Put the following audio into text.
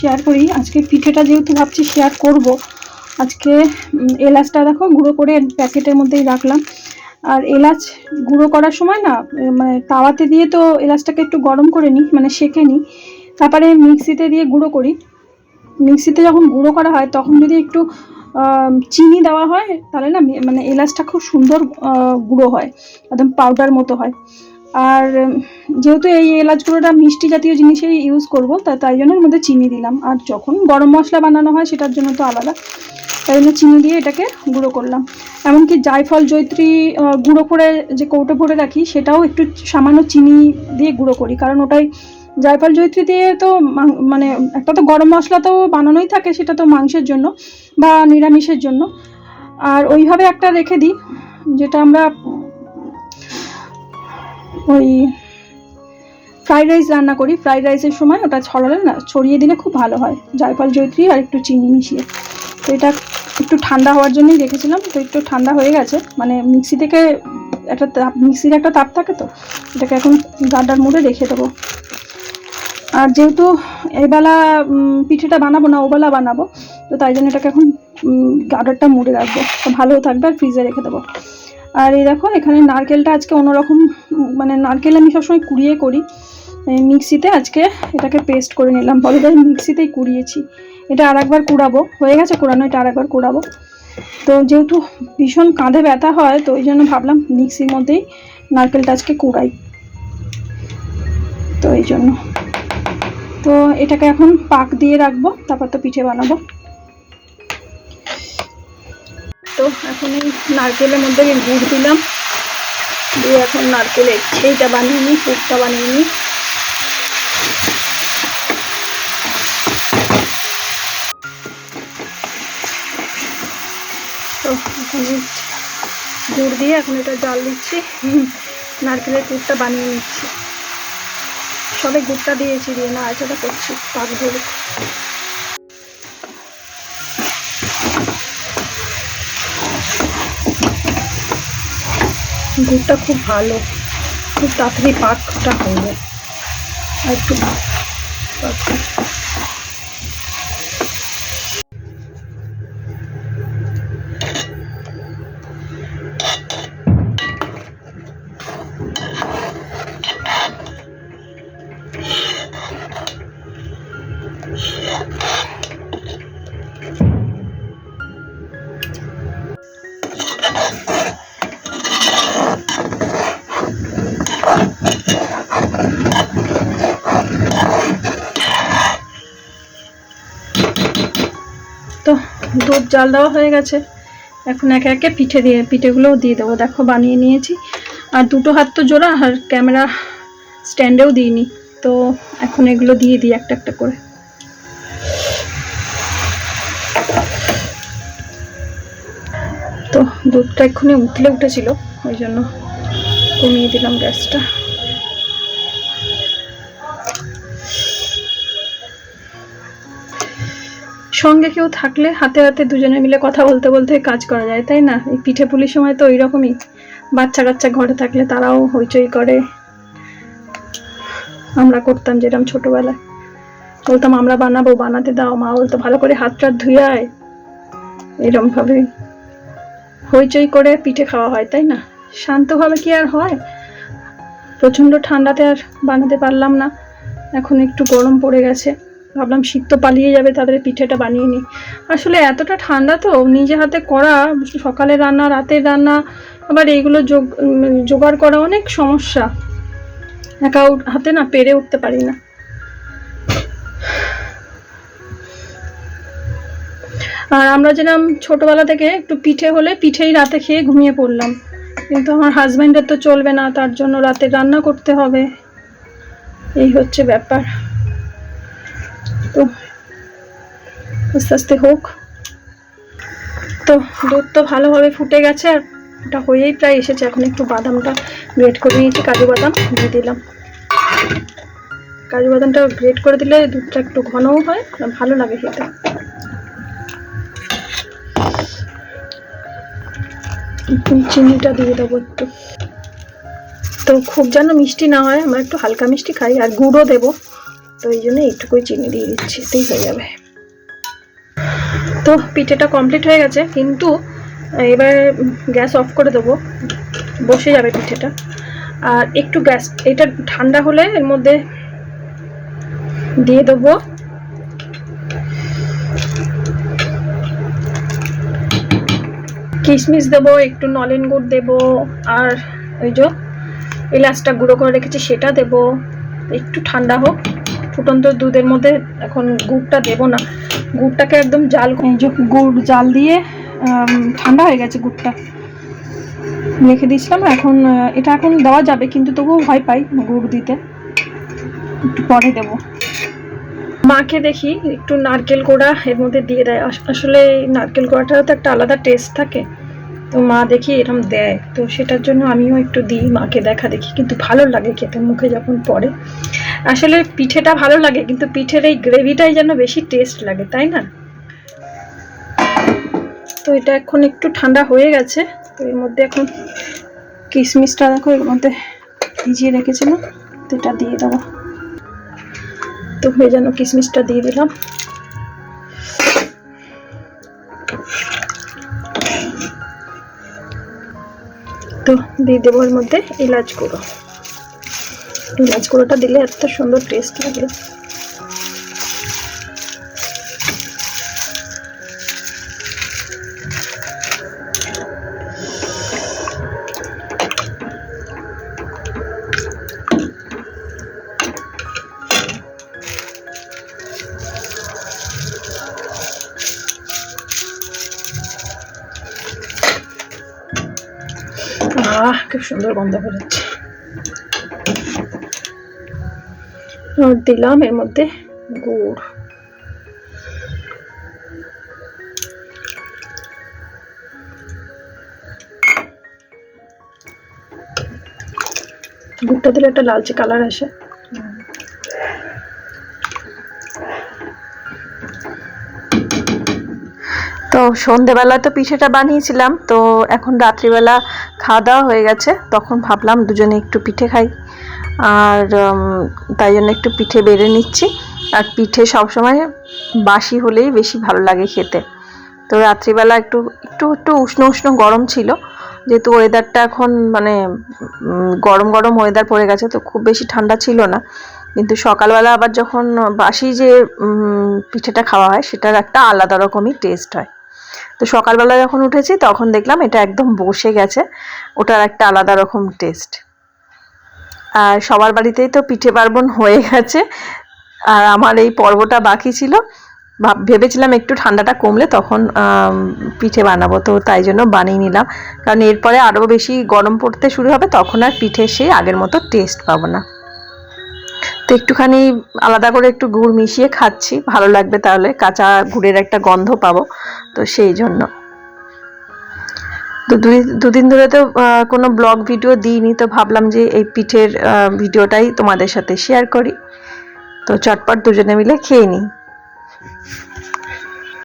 Share করি। আজকে পিঠেটা যেহেতু ভাবছি শেয়ার করব, আজকে এলাচটা দেখো গুঁড়ো করে প্যাকেটের মধ্যেই রাখলাম। আর এলাচ গুঁড়ো করার সময় না মানে তাওয়াতে দিয়ে তো এলাচটাকে একটু গরম করে নিই মানে সেঁকে নিই। তারপরে মিক্সিতে দিয়ে গুঁড়ো করি। মিক্সিতে যখন গুঁড়ো করা হয়, তখন যদি একটু চিনি দেওয়া হয়, তাহলে না মানে এলাচটা খুব সুন্দর গুঁড়ো হয়, একদম পাউডার মতো হয়। আর যেহেতু এই এলাচ গুঁড়োটা মিষ্টি জাতীয় জিনিসেই ইউজ করব, তা, তাই জন্য এর মধ্যে চিনি দিলাম। আর যখন গরম মশলা বানানো হয় সেটার জন্য তো আলাদা, তাই জন্য চিনি দিয়ে এটাকে গুঁড়ো করলাম। এমনকি জায়ফল জৈত্রী গুঁড়ো করে যে কৌটো ভরে রাখি, সেটাও একটু সামান্য চিনি দিয়ে গুঁড়ো করি, কারণ ওটাই জায়ফল জৈত্রী দিয়ে তো মানে একটা তো গরম মশলা তো বানানোই থাকে, সেটা তো মাংসের জন্য বা নিরামিষের জন্য। আর ওইভাবে একটা রেখে দিই, যেটা আমরা ওই ফ্রাইড রাইস রান্না করি। ফ্রাইড রাইসের সময় ওটা ছড়ালে না, ছড়িয়ে দিলে খুব ভালো হয়। জায়ফল জৈত্রী আর একটু চিনি মিশিয়ে। তো এটা একটু ঠান্ডা হওয়ার জন্যই রেখেছিলাম। তো একটু ঠান্ডা হয়ে গেছে। মানে মিক্সি থেকে একটা তাপ, মিক্সির একটা তাপ থাকে তো, এটাকে এখন গাড্ডার মুড়ে রেখে দেবো। আর যেহেতু এবেলা পিঠেটা বানাবো না, ওবেলা বানাবো, তো তাই জন্য এটাকে এখন গাডারটা মুড়ে রাখব। তো ভালোও থাকবে আর ফ্রিজে রেখে দেবো। আর এই দেখো, এখানে নারকেলটা আজকে অন্যরকম মানে নারকেল আমি সবসময় কুড়িয়ে করি। মিক্সিতে আজকে এটাকে পেস্ট করে নিলাম। বড়দের মিক্সিতেই কুড়িয়েছি। এটা আর একবার কুড়াবো। হয়ে গেছে কুড়ানো, এটা আর একবার কুড়াবো। তো যেহেতু ভীষণ কাঁধে ব্যথা হয়, তো ওই জন্য ভাবলাম মিক্সির মধ্যেই নারকেলটা আজকে কুড়াই। তো এই জন্য। তো এটাকে এখন পাক দিয়ে রাখব, তারপর তো পিঠে বানাবো। তো এখন এই নারকেলের মধ্যে গুড় দিলাম, দিয়ে এখন নারকেলের সেইটা বানিয়ে নিই, পুরটা বানিয়ে নিই। তো এখন গুড় দিয়ে এখন এটা জাল দিচ্ছি, নারকেলের পুরটা বানিয়ে নিচ্ছি। সবে গুড়টা দিয়েছি, দিয়ে না আচাটা করছি, পাক ধরে। গুড়টা খুব ভালো। খুব তাড়াতাড়ি পাকটা হয়ে যায়। আর একটু তো দুধ, জাল দেওয়া হয়ে গেছে। এখন একে একে পিঠে দিয়ে, পিঠেগুলোও দিয়ে দেবো। দেখো, বানিয়ে নিয়েছি। আর দুটো হাত তো জোড়া, আর ক্যামেরা স্ট্যান্ডেও দিইনি। তো এখন এগুলো দিয়ে দিই একটা একটা করে। তো দুধটা এক্ষুনি উতলে উঠেছিল, ওই জন্য কমিয়ে দিলাম গ্যাসটা। সঙ্গে কেউ থাকলে হাতে হাতে দুজনে মিলে কথা বলতে বলতে কাজ করা যায়, তাই না? এই পিঠে পুলির সময় তো ওই রকমই বাচ্চা কাচ্চা ঘরে থাকলে তারাও হইচই করে। আমরা করতাম যেরকম ছোটবেলায়। বলতাম, আমরা বানাবো, বানাতে দাও, মা বলতো, ভালো করে হাত টাত ধুয়ে আয়। এরম ভাবে হইচই করে পিঠে খাওয়া হয়, তাই না? শান্তভাবে কি আর হয়? প্রচণ্ড ঠান্ডাতে আর বানাতে পারলাম না। এখন একটু গরম পড়ে গেছে। ভাবলাম শীত তো পালিয়ে যাবে, তাদের পিঠেটা বানিয়ে নিই। আসলে এতটা ঠান্ডা তো, নিজে হাতে করা সকালে রান্না, রাতের রান্না, আবার এইগুলো যোগ জোগাড় করা অনেক সমস্যা। একা হাতে না পেরে উঠতে পারি না। আর আমরা যেরকম ছোটবেলা থেকে একটু পিঠে হলে পিঠেই রাতে খেয়ে ঘুমিয়ে পড়লাম। কিন্তু আমার হাজব্যান্ডের তো চলবে না, তার জন্য রাতে রান্না করতে হবে। এই হচ্ছে ব্যাপার। তো আস্তে আস্তে হোক। তো দুধ তো ভালোভাবে ফুটে গেছে আর ওটা হয়েই প্রায় এসেছে। এখন একটু বাদামটা গ্রেট করে নিয়েছি, কাজু বাদাম দিয়ে দিলাম। কাজু বাদামটা গ্রেট করে দিলে দুধটা একটু ঘনও হয়, আর ভালো লাগে খেতে। চিনিটা দিয়ে দেবো একটু। তো খুব যেন মিষ্টি না হয়, আমরা একটু হালকা মিষ্টি খাই, আর গুঁড়ো দেবো। তো এই জন্য এইটুকুই চিনি দিয়ে দিচ্ছি, এতেই হয়ে যাবে। তো পিঠেটা কমপ্লিট হয়ে গেছে, কিন্তু এবার গ্যাস অফ করে দেবো, বসে যাবে পিঠেটা। আর একটু গ্যাস, এটা ঠান্ডা হলে এর মধ্যে দিয়ে দেবো। কিশমিশ দেবো, একটু নলেন গুড় দেবো, আর ওই যে এলাচটা গুঁড়ো করে রেখেছি সেটা দেবো। একটু ঠান্ডা হোক। ফুটন্ত দুধের মধ্যে এখন গুড়টা দেবো না। গুড়টাকে একদম জাল গুড় জাল দিয়ে ঠান্ডা হয়ে গেছে গুড়টা। রেখে দিয়েছিলাম এখন এটা এখন দেওয়া যাবে কিন্তু তবুও ভয় পাই গুড় দিতে। একটু পরে দেবো। মাকে দেখি একটু নারকেল কোড়া এর মধ্যে দিয়ে দেয়। আস- আসলে নারকেল কোড়াটারও তো একটা আলাদা টেস্ট থাকে। তো মা দেখি এরকম দেয়। তো সেটার জন্য আমিও একটু দিই মাকে দেখা দেখি। কিন্তু ভালো লাগে খেতে, মুখে যখন পড়ে। আসলে পিঠেটা ভালো লাগে, কিন্তু পিঠের এই গ্রেভিটাই যেন বেশি টেস্ট লাগে, তাই না? তো এটা এখন একটু ঠান্ডা হয়ে গেছে। তো এর মধ্যে এখন কিশমিশটা দেখো, এর মধ্যে ভিজিয়ে রেখেছিলাম। তো এটা দিয়ে দেবো। তো হয়ে যেন কিশমিশটা দিয়ে দিলাম। তো দিয়ে দেবো এর মধ্যে এলাচ গুঁড়ো। এলাচ গুঁড়োটা দিলে এত সুন্দর টেস্ট লাগে। আহ, খুব সুন্দর গন্ধ বেরোচ্ছে দিলাম এর মধ্যে গুড়। গুড়টা দিলে একটা লালচে কালার আসে। তো সন্ধেবেলা তো পিঠেটা বানিয়েছিলাম, তো এখন রাত্রিবেলা খাওয়া দাওয়া হয়ে গেছে, তখন ভাবলাম দুজনে একটু পিঠে খাই। আর তাই জন্য একটু পিঠে বেড়ে নিচ্ছি। আর পিঠে সবসময় বাসি হলেই বেশি ভালো লাগে খেতে। তো রাত্রিবেলা একটু একটু একটু উষ্ণ উষ্ণ গরম ছিল, যেহেতু ওয়েদারটা এখন মানে গরম গরম ওয়েদার পড়ে গেছে, তো খুব বেশি ঠান্ডা ছিল না। কিন্তু সকালবেলা আবার যখন বাসি যে পিঠেটা খাওয়া হয়, সেটার একটা আলাদা রকমই টেস্ট হয়। তো সকালবেলা যখন উঠেছি, তখন দেখলাম এটা একদম বসে গেছে। ওটার একটা আলাদা রকম টেস্ট আর সবার বাড়িতেই তো পিঠে পার্বণ হয়ে গেছে। আর আমার এই পর্বটা বাকি ছিল। ভাব- ভেবেছিলাম একটু ঠান্ডাটা কমলে তখন পিঠে বানাবো। তো তাই জন্য বানিয়ে নিলাম। কারণ এরপরে আরও বেশি গরম পড়তে শুরু হবে, তখন আর পিঠে সেই আগের মতো টেস্ট পাবো না। তো একটুখানি আলাদা করে একটু গুড় মিশিয়ে খাচ্ছি। ভালো লাগবে তাহলে, কাঁচা গুড়ের একটা গন্ধ পাবো। তো সেই জন্য। তো দুদিন ধরে তো কোনো ব্লগ ভিডিও দিইনি, তো ভাবলাম যে এই পিঠের ভিডিওটাই তোমাদের সাথে শেয়ার করি। তো চটপট দুজনে মিলে খেয়ে নিই।